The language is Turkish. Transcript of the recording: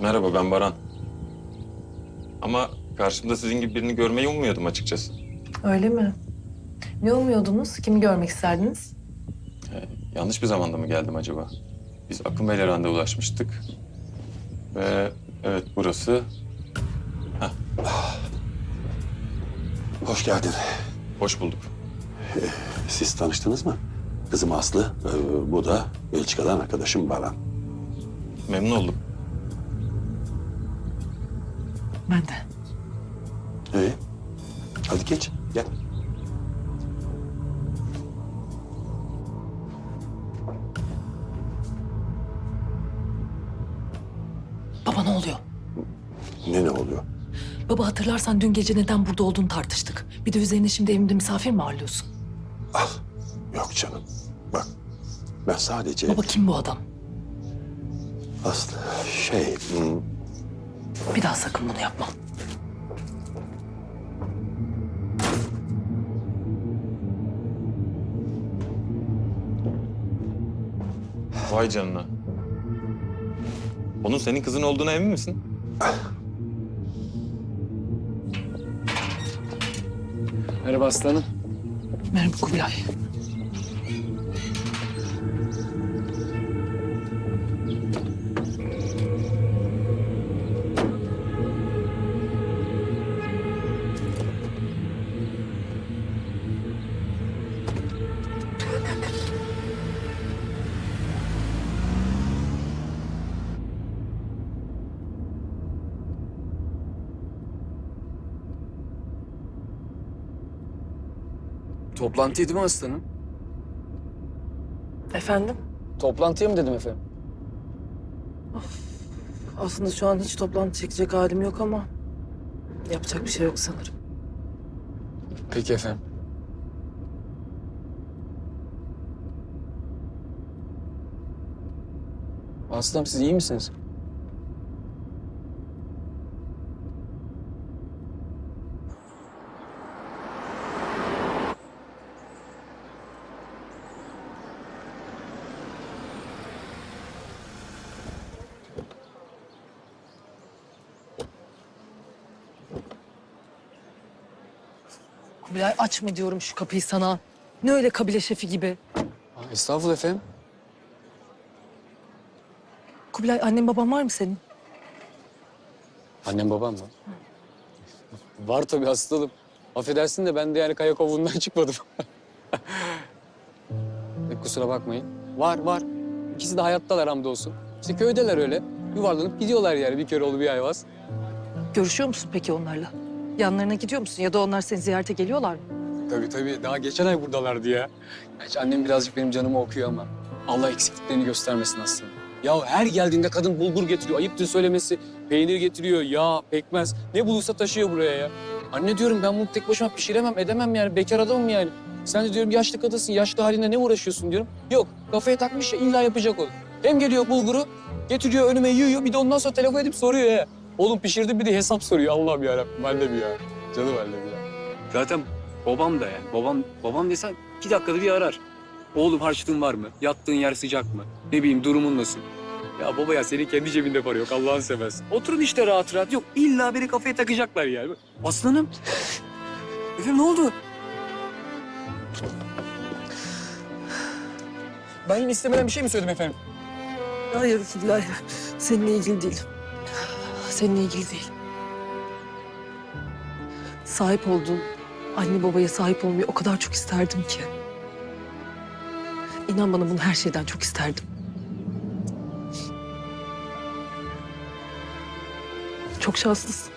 Merhaba ben Baran. Ama karşımda sizin gibi birini görmeyi ummuyordum açıkçası. Öyle mi? Ne umuyordunuz? Kimi görmek isterdiniz? Yanlış bir zamanda mı geldim acaba? Biz Akın Bey'le randevulaşmıştık. Ve evet burası. Hoş geldin. Hoş bulduk. Siz tanıştınız mı? Kızım Aslı, ee, bu da Belçika'dan arkadaşım Baran. Memnun oldum. Ben de. İyi. Hadi geç, gel. Baba ne oluyor? Ne ne oluyor? Baba hatırlarsan dün gece neden burada olduğunu tartıştık. Bir de üzerine şimdi evimde misafir mi ağırlıyorsun? Ah, yok canım. Bak, ben sadece Baba kim bu adam? Aslı şey... hmm, Bir daha sakın bunu yapma. Vay canına. Onun senin kızın olduğuna emin misin? Merhaba aslanım. Merhaba Kubilay. Toplantıydı mı aslanım? Efendim? Toplantıya mı dedim efendim? Aslında şu an hiç toplantı çekecek halim yok ama... ...yapacak bir şey yok sanırım. Peki efendim. Aslanım siz iyi misiniz? Kubilay açma diyorum şu kapıyı sana. Ne öyle kabile şefi gibi. Aa, estağfurullah efendim. Kubilay annem babam var mı senin? Annem babam mı? Var tabii aslanım. Affedersin de ben de yani kaya kovuğundan çıkmadım. E, kusura bakmayın. Var var. İkisi de hayattalar hamdolsun. İşte köydeler öyle. Yuvarlanıp gidiyorlar yani bir kere oldu bir ayvaz. Görüşüyor musun peki onlarla? Yanlarına gidiyor musun ya da onlar seni ziyarete geliyorlar mı? Tabii tabii. Daha geçen ay buradalardı ya. Gerçi annem birazcık benim canımı okuyor ama Allah eksikliklerini göstermesin aslında. Ya her geldiğinde kadın bulgur getiriyor. Ayıptır söylemesi. Peynir getiriyor, yağ, pekmez. Ne bulursa taşıyor buraya ya. Anne diyorum ben bunu tek başıma pişiremem, edemem yani. Bekar adamım yani. Sen de diyorum yaşlı kadınsın, yaşlı haline ne uğraşıyorsun diyorum. Yok, kafaya takmış ya illa yapacak onu. Hem geliyor bulguru, getiriyor önüme yiyor. Bir de ondan sonra telefon edip soruyor ya. Oğlum pişirdi bir de hesap soruyor. Allah'ım yarabbim. Ben de bir ya. Canım annem ya. Zaten babam da yani. Babam babam desen iki dakikada bir arar. Oğlum harçlığın var mı? Yattığın yer sıcak mı? Ne bileyim durumun nasıl? Ya baba ya senin kendi cebinde para yok Allah'ını seversen. Oturun işte rahat rahat. Yok illa beni kafaya takacaklar yani. Aslanım. Efendim ne oldu? Ben istemeden bir şey mi söyledim efendim? Hayır Kubilay. Seninle ilgili değil. Seninle ilgili değil. Sahip olduğum anne babaya sahip olmayı o kadar çok isterdim ki. İnan bana bunu her şeyden çok isterdim. Çok şanslısın.